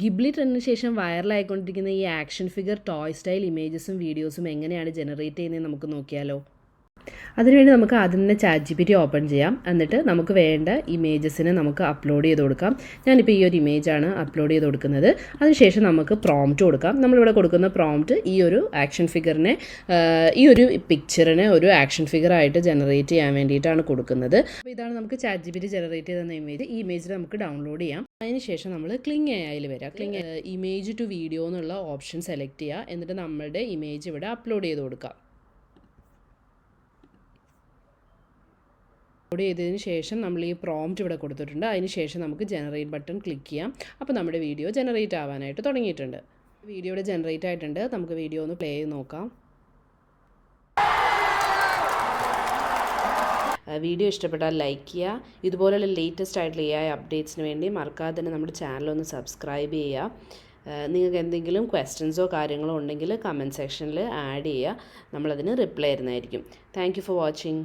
Ghibli ട്രെൻഡിന് ശേഷം വൈറലായിക്കൊണ്ടിരിക്കുന്ന ഈ ആക്ഷൻ ഫിഗർ ടോയ് സ്റ്റൈൽ ഇമേജസും വീഡിയോസും എങ്ങനെയാണ് ജനറേറ്റ് ചെയ്യുന്നത് നമുക്ക് നോക്കിയാലോ? അതിനുവേണ്ടി നമുക്ക് ആദ്യം തന്നെ chat G P T open ചെയ്യാം. എന്നിട്ട് നമുക്ക് വേണ്ട ഇമേജസിനെ നമുക്ക് അപ്ലോഡ് ചെയ്ത് കൊടുക്കാം. ഞാനിപ്പോൾ ഈ ഒരു ഇമേജാണ് അപ്ലോഡ് ചെയ്ത് കൊടുക്കുന്നത്. അതിനുശേഷം നമുക്ക് പ്രോംപ്റ്റ് കൊടുക്കാം. നമ്മളിവിടെ കൊടുക്കുന്ന പ്രോംപ്റ്റ് ഈ ഒരു ആക്ഷൻ ഫിഗറിനെ ഈ ഒരു പിക്ചറിനെ ഒരു ആക്ഷൻ ഫിഗറായിട്ട് ജനറേറ്റ് ചെയ്യാൻ വേണ്ടിയിട്ടാണ് കൊടുക്കുന്നത്. അപ്പോൾ ഇതാണ് നമുക്ക് chat G P T generate ചെയ്ത ഇമേജ് ഈ ഇമേജിൽ നമുക്ക് ഡൗൺലോഡ് ചെയ്യാം. അതിനുശേഷം നമ്മൾ ക്ലിങ് എയിൽ വരിക ക്ലിങ് ഇമേജ് ടു വീഡിയോ എന്നുള്ള ഓപ്ഷൻ സെലക്ട് ചെയ്യുക എന്നിട്ട് നമ്മളുടെ ഇമേജ് ഇവിടെ അപ്ലോഡ് ചെയ്ത് കൊടുക്കാം. അപ്ലോഡ് ചെയ്തതിന് ശേഷം നമ്മൾ ഈ പ്രോംറ്റ് ഇവിടെ കൊടുത്തിട്ടുണ്ട്. അതിന് ശേഷം നമുക്ക് ജനറേറ്റ് ബട്ടൺ ക്ലിക്ക് ചെയ്യാം. അപ്പോൾ നമ്മുടെ വീഡിയോ ജനറേറ്റ് ആവാനായിട്ട് തുടങ്ങിയിട്ടുണ്ട്. വീഡിയോ ഇവിടെ ജനറേറ്റ് ആയിട്ടുണ്ട്. നമുക്ക് വീഡിയോ ഒന്ന് പ്ലേ ചെയ്ത് നോക്കാം. വീഡിയോ ഇഷ്ടപ്പെട്ടാൽ ലൈക്ക് ചെയ്യുക. ഇതുപോലെയുള്ള ലേറ്റസ്റ്റ് ആയിട്ടുള്ള എ ഐ അപ്ഡേറ്റ്സിന് വേണ്ടി മറക്കാതെ തന്നെ നമ്മുടെ ചാനലൊന്ന് സബ്സ്ക്രൈബ് ചെയ്യുക. നിങ്ങൾക്ക് എന്തെങ്കിലും ക്വസ്റ്റ്യൻസോ കാര്യങ്ങളോ ഉണ്ടെങ്കിൽ കമന്റ് സെക്ഷനിൽ ആഡ് ചെയ്യുക. നമ്മളതിന് റിപ്ലൈ തരുന്നതായിരിക്കും. Thank for watching